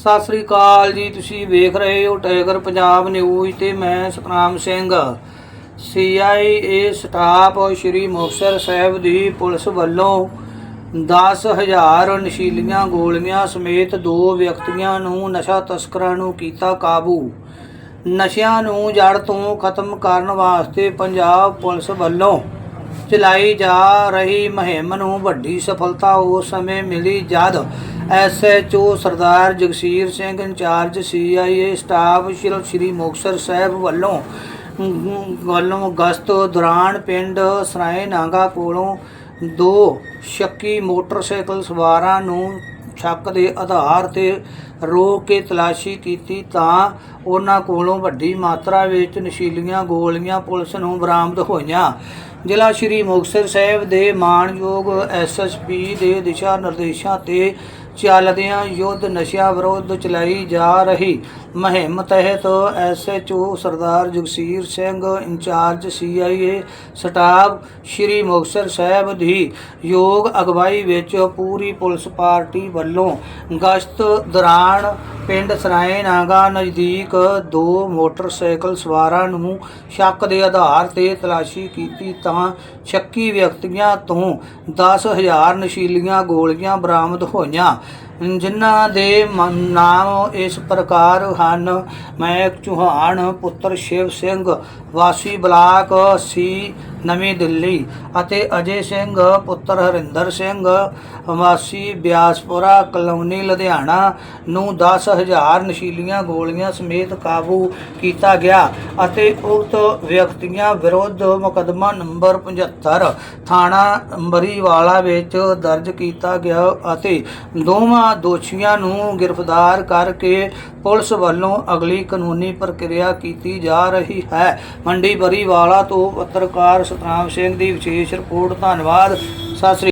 ਸਤਿ ਸ੍ਰੀ ਅਕਾਲ ਜੀ, ਤੁਸੀਂ ਵੇਖ ਰਹੇ ਹੋ ਟਾਈਗਰ ਪੰਜਾਬ ਨਿਊਜ਼ ਤੇ ਮੈਂ ਸਤਨਾਮ ਸਿੰਘ। ਸੀਆਈਏ ਸਟਾਫ ਸ਼੍ਰੀ ਮੁਕਤਸਰ ਸਾਹਿਬ ਦੀ ਪੁਲਿਸ ਵੱਲੋਂ 10000 ਨਸ਼ੀਲੀਆਂ ਗੋਲੀਆਂ ਸਮੇਤ ਦੋ ਵਿਅਕਤੀਆਂ ਨੂੰ ਨਸ਼ਾ ਤਸਕਰਾਂ ਨੂੰ ਕੀਤਾ ਕਾਬੂ। ਨਸ਼ਿਆਂ ਨੂੰ ਜੜ ਤੋਂ ਖਤਮ ਕਰਨ ਵਾਸਤੇ ਪੰਜਾਬ ਪੁਲਿਸ ਵੱਲੋਂ ਚਲਾਈ ਜਾ ਰਹੀ ਮੁਹਿੰਮ ਨੂੰ ਵੱਡੀ ਸਫਲਤਾ ਉਸ ਸਮੇਂ ਮਿਲੀ ਜਦ SHO Sardar Jagsir Singh incharge CIA staff Shri Shri Muktsar Sahib ਵੱਲੋਂ ਵੱਲੋਂ ਗਸਤ ਦੌਰਾਨ ਪਿੰਡ ਸਰਾਏ ਨਾਂਗਾ ਕੋਲੋਂ ਦੋ ਸ਼ੱਕੀ ਮੋਟਰਸਾਈਕਲ ਸਵਾਰਾਂ ਨੂੰ ਸ਼ੱਕ ਦੇ ਆਧਾਰ ਤੇ ਰੋਕ ਕੇ ਤਲਾਸ਼ੀ ਕੀਤੀ ਤਾਂ ਉਹਨਾਂ ਕੋਲੋਂ ਵੱਡੀ ਮਾਤਰਾ ਵਿੱਚ ਨਸ਼ੀਲੀਆਂ ਗੋਲੀਆਂ ਪੁਲਿਸ ਨੂੰ ਬਰਾਮਦ ਹੋਈਆਂ। ਜ਼ਿਲ੍ਹਾ ਸ਼੍ਰੀ ਮੁਕਤਸਰ ਸਾਹਿਬ ਦੇ ਮਾਣਯੋਗ ਐਸਐਸਪੀ ਦੇ ਦਿਸ਼ਾ ਨਿਰਦੇਸ਼ਾਂ ਤੇ ਚੱਲਦਿਆਂ ਯੁੱਧ ਨਸ਼ਿਆਂ ਵਿਰੁੱਧ ਚਲਾਈ ਜਾ ਰਹੀ ਮੁਹਿੰਮ ਤਹਿਤ SHO Sardar Jagsir Singh incharge CIA staff Shri Muktsar Sahib ਦੀ ਯੋਗ ਅਗਵਾਈ ਵਿੱਚ ਪੂਰੀ ਪੁਲਿਸ ਪਾਰਟੀ ਵੱਲੋਂ ਗਸ਼ਤ ਦੌਰਾਨ ਪਿੰਡ ਸਰਾਏ ਨਾਗਾ ਨਜ਼ਦੀਕ ਦੋ ਮੋਟਰਸਾਈਕਲ ਸਵਾਰਾਂ ਨੂੰ ਸ਼ੱਕ ਦੇ ਆਧਾਰ ਤੇ ਤਲਾਸ਼ੀ ਕੀਤੀ ਤਾਂ ਸ਼ੱਕੀ ਵਿਅਕਤੀਆਂ ਤੋਂ 10000 ਨਸ਼ੀਲੀਆਂ ਗੋਲੀਆਂ ਬਰਾਮਦ ਹੋਈਆਂ। ਜਿਨ੍ਹਾਂ ਦੇ ਨਾਮ ਇਸ ਪ੍ਰਕਾਰ ਹਨ। ਮਹਿਕ ਚੌਹਾਨ ਪੁੱਤਰ ਸ਼ਿਵ ਸਿੰਘ, ਵਾਸੀ ਬਲਾਕ ਸੀ, ਨਵੀਂ ਦਿੱਲੀ ਅਤੇ ਅਜੇ ਸਿੰਘ ਪੁੱਤਰ ਹਰਿੰਦਰ ਸਿੰਘ, ਵਾਸੀ ਬਿਆਸਪੁਰਾ ਕਲੋਨੀ, ਲੁਧਿਆਣਾ ਨੂੰ 10000 ਨਸ਼ੀਲੀਆਂ ਗੋਲੀਆਂ ਸਮੇਤ ਕਾਬੂ ਕੀਤਾ ਗਿਆ ਅਤੇ ਉਕਤ ਵਿਅਕਤੀਆਂ ਵਿਰੁੱਧ ਮੁਕੱਦਮਾ ਨੰਬਰ 75 ਥਾਣਾ ਅੰਬਰੀਵਾਲਾ ਵਿੱਚ ਦਰਜ ਕੀਤਾ ਗਿਆ ਅਤੇ ਦੋਵਾਂ ਦੋਵਾਂ ਦੋਸ਼ੀਆਂ ਨੂੰ ਗ੍ਰਿਫਤਾਰ ਕਰਕੇ ਪੁਲਿਸ ਵੱਲੋਂ ਅਗਲੀ ਕਾਨੂੰਨੀ ਪ੍ਰਕਿਰਿਆ ਕੀਤੀ ਜਾ ਰਹੀ ਹੈ। ਮੰਡੀ ਬਰੀਵਾਲਾ ਤੋਂ ਪੱਤਰਕਾਰ ਸਤਨਾਮ ਸਿੰਘ ਦੀ ਵਿਸ਼ੇਸ਼ ਰਿਪੋਰਟ। ਧੰਨਵਾਦ। ਸਤਿ ਸ੍ਰੀ